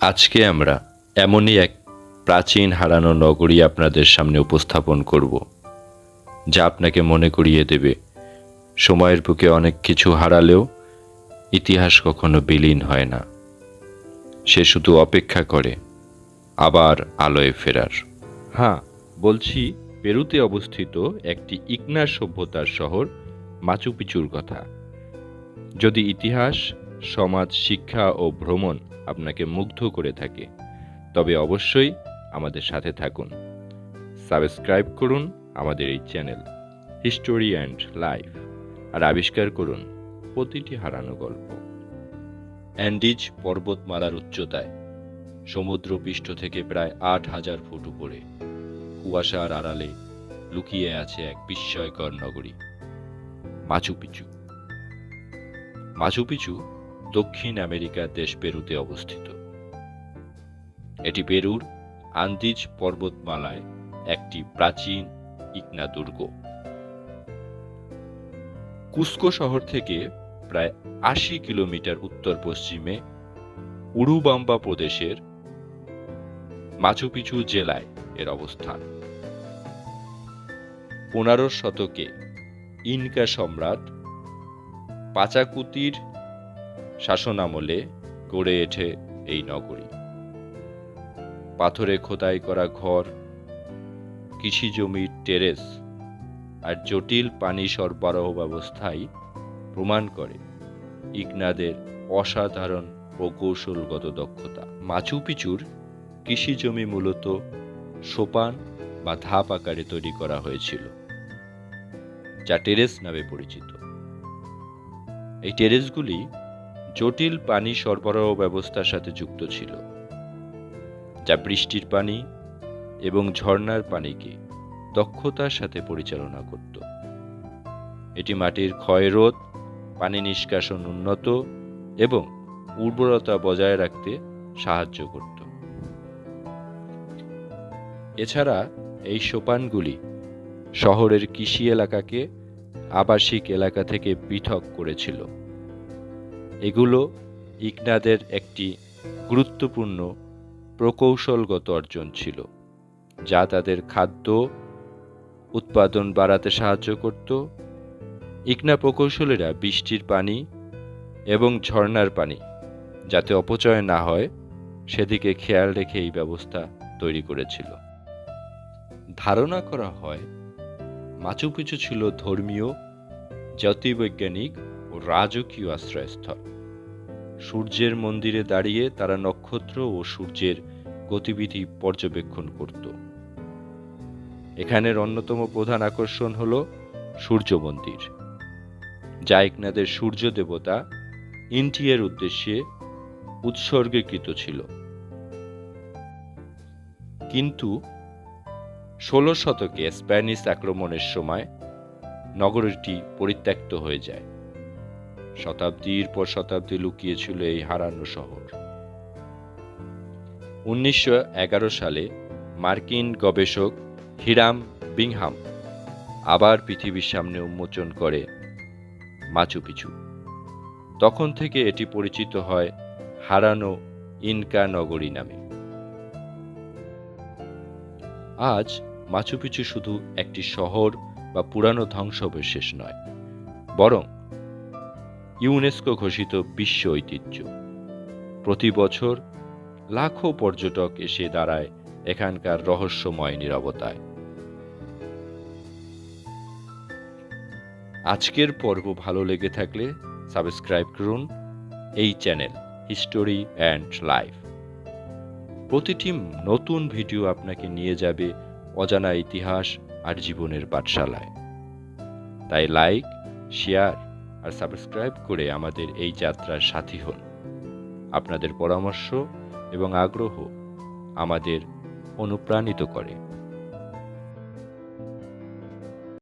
আজকে আমরা এমনই এক প্রাচীন হারানো নগরী আপনাদের সামনে উপস্থাপন করব, যা আপনাকে মনে করিয়ে দেবে, সময়ের বুকে অনেক কিছু হারালেও ইতিহাস কখনো বিলীন হয় না। সে শুধু অপেক্ষা করে, আবার আলোয় ফেরার। হ্যাঁ বলছি, পেরুতে অবস্থিত একটি ইকনা সভ্যতার শহর মাচুপিচুর কথা। যদি ইতিহাস, সমাজ, শিক্ষা ও ভ্রমণ আপনাকে মুগ্ধ করে থাকে। তবে অবশ্যই আমাদের সাথে থাকুন। সাবস্ক্রাইব করুন আমাদের এই চ্যানেল হিস্টোরি অ্যান্ড লাইফ আর আবিষ্কার করুন প্রতিটি হারানো গল্প। অ্যান্ডিজ পর্বতমালার উচ্চতায় সমুদ্র পৃষ্ঠ থেকে প্রায় আট হাজার ফুট উপরে, কুয়াশার আড়ালে লুকিয়ে আছে এক বিস্ময়কর নগরী, মাচুপিচু। মাচুপিচু দক্ষিণ আমেরিকার দেশ পেরুতে অবস্থিত। এটি পেরুর আন্দিজ পর্বতমালায় একটি প্রাচীন ইকনা দুর্গ কুস্কো শহর থেকে প্রায় আশি কিলোমিটার উত্তর পশ্চিমে উরুবাম্বা প্রদেশের মাচুপিচু জেলায় এর অবস্থান। পনেরো শতকে ইনকা সম্রাট পাচাকুতির শাসনামলে গড়ে ওঠে এই নগরী। পাথরে খোদাই করা ঘর, কৃষি জমির টেরেস আর জটিল পানি সরবরাহ ব্যবস্থাই প্রমাণ করে ইগনাদের অসাধারণ প্রকৌশলগত দক্ষতা। মাচু পিচুর কৃষি জমি মূলত সোপান বা ধাপ আকারে তৈরি করা হয়েছিল, যা টেরেস নামে পরিচিত। এই টেরেসগুলি জটিল পানি সরবরাহ ব্যবস্থার সাথে যুক্ত ছিল, যা বৃষ্টির পানি এবং ঝর্ণার পানিকে দক্ষতার সাথে পরিচালনা করত। এটি মাটির ক্ষয়রোধ পানি নিষ্কাশন উন্নত এবং উর্বরতা বজায় রাখতে সাহায্য করত। এছাড়া এই সোপানগুলি শহরের কৃষি এলাকাকে আবাসিক এলাকা থেকে পৃথক করেছিল। এগুলো ইগনাদের একটি গুরুত্বপূর্ণ প্রকৌশলগত অর্জন ছিল, যা তাদের খাদ্য উৎপাদন বাড়াতে সাহায্য করত। ইকনা প্রকৌশলীরা বৃষ্টির পানি এবং ঝর্নার পানি, যাতে অপচয় না হয়, সেদিকে খেয়াল রেখে এই ব্যবস্থা তৈরি করেছিল। ধারণা করা হয় মাচুপিচু ছিল ধর্মীয়, জ্যোতির্বৈজ্ঞানিক রাজকীয় আশ্রয়স্থল। সূর্যের মন্দিরে দাঁড়িয়ে তারা নক্ষত্র ও সূর্যের গতিবিধি পর্যবেক্ষণ করত। এখানের অন্যতম প্রধান আকর্ষণ হল সূর্য মন্দির। যা একনাদের সূর্য দেবতা ইন্টিয়ের উদ্দেশ্যে উৎসর্গীকৃত ছিল। কিন্তু ষোলো শতকে স্প্যানিশ আক্রমণের সময় নগরীটি পরিত্যক্ত হয়ে যায়। শতাব্দীর পর শতাব্দী লুকিয়েছিল এই হারানো শহর। উনিশশো এগারো সালে মার্কিন গবেষক হিরাম বিংহাম আবার পৃথিবীর সামনে উন্মোচন করে মাচু পিছু তখন থেকে এটি পরিচিত হয় হারানো ইনকা নগরী নামে। আজ মাচুপিচু শুধু একটি শহর বা পুরানো ধ্বংসাবশেষ নয়, বরং ইউনেস্কো ঘোষিত বিশ্ব ঐতিহ্য। প্রতি বছর লাখো পর্যটক এসে দাঁড়ায় এখানকার রহস্যময় নিরবতায়। আজকের পর্ব ভালো লেগে থাকলে সাবস্ক্রাইব করুন এই চ্যানেল হিস্টোরি অ্যান্ড লাইফ প্রতিটি নতুন ভিডিও আপনাকে নিয়ে যাবে অজানা ইতিহাস আর জীবনের পাঠশালায়। তাই লাইক শেয়ার আর সাবস্ক্রাইব করে আমাদের এই যাত্রার সাথী হন। আপনাদের পরামর্শ এবং আগ্রহ আমাদের অনুপ্রাণিত করে।